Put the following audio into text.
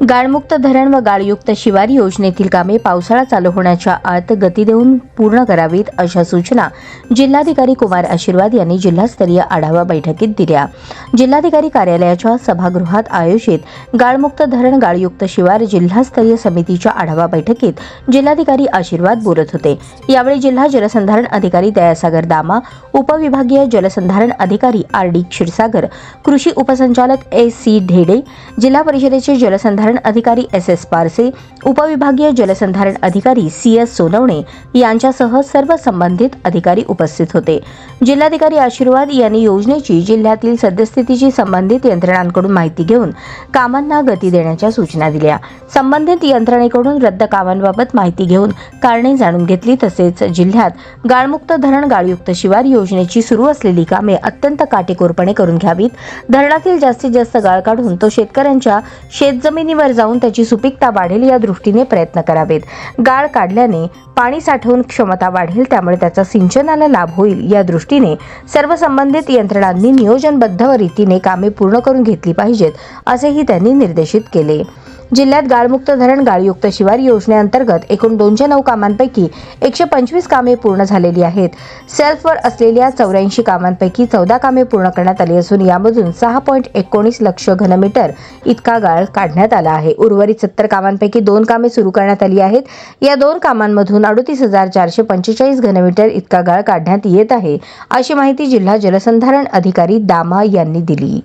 गाळमुक्त धरण व गाळयुक्त शिवार योजनेतील कामे पावसाळा चालू होण्याच्या आत गती देऊन पूर्ण करावीत अशा सूचना जिल्हाधिकारी कुमार आशीर्वाद यांनी जिल्हास्तरीय आढावा बैठकीत दिल्या. जिल्हाधिकारी कार्यालयाच्या सभागृहात आयोजित गाळमुक्त धरण गाळयुक्त शिवार जिल्हास्तरीय समितीच्या आढावा बैठकीत जिल्हाधिकारी आशीर्वाद बोलत होते. यावेळी जिल्हा जलसंधारण अधिकारी दयासागर दामा उपविभागीय जलसंधारण अधिकारी आर डी क्षीरसागर कृषी उपसंचालक एस सी ढेडे जिल्हा परिषदेचे जलसंधारण अधिकारी एस एस पारसे उपविभागीय जलसंधारण अधिकारी सी एस सोनवणे यांच्यासह सर्व संबंधित अधिकारी उपस्थित होते. जिल्हाधिकारी आशीर्वाद यांनी योजनेची जिल्ह्यातील सद्यस्थितीची संबंधित यंत्रणांकडून माहिती घेऊन कामांना गती देण्याच्या सूचना दिल्या. संबंधित यंत्रणेकडून रद्द कामांबाबत माहिती घेऊन कारणे जाणून घेतली तसेच जिल्ह्यात गाळमुक्त धरण गाळयुक्त शिवार योजनेची सुरू असलेली कामे अत्यंत काटेकोरपणे करून घ्यावीत. धरणातील जास्तीत जास्त गाळ काढून तो शेतकऱ्यांच्या शेतजमिनी जमिनीवर जाऊन त्याची सुपीकता वाढेल या दृष्टीने प्रयत्न करावेत. गाळ काढल्याने पाणी साठवून क्षमता वाढेल त्यामुळे त्याचा सिंचनाला लाभ होईल. या दृष्टीने सर्व संबंधित यंत्रणांनी नियोजनबद्ध रीतीने कामे पूर्ण करून घेतली पाहिजेत असेही त्यांनी निर्देशित केले. जिल्ह्यात गाळमुक्त धरण गाळयुक्त शिवार योजनेअंतर्गत एकूण दोनशे नऊ कामांपैकी एकशे पंचवीस कामे पूर्ण झालेली आहेत. सेल्फवर असलेल्या चौऱ्याऐंशी कामांपैकी चौदा कामे पूर्ण करण्यात आली असून यामधून सहा पॉईंट एकोणीस लक्ष घनमीटर इतका गाळ काढण्यात आला आहे. उर्वरित सत्तर कामांपैकी दोन कामे सुरू करण्यात आली आहेत. या दोन कामांमधून अडतीस हजार चारशे पंचेचाळीस घनमीटर इतका गाळ काढण्यात येत आहे अशी माहिती जिल्हा जलसंधारण अधिकारी दामा यांनी दिली.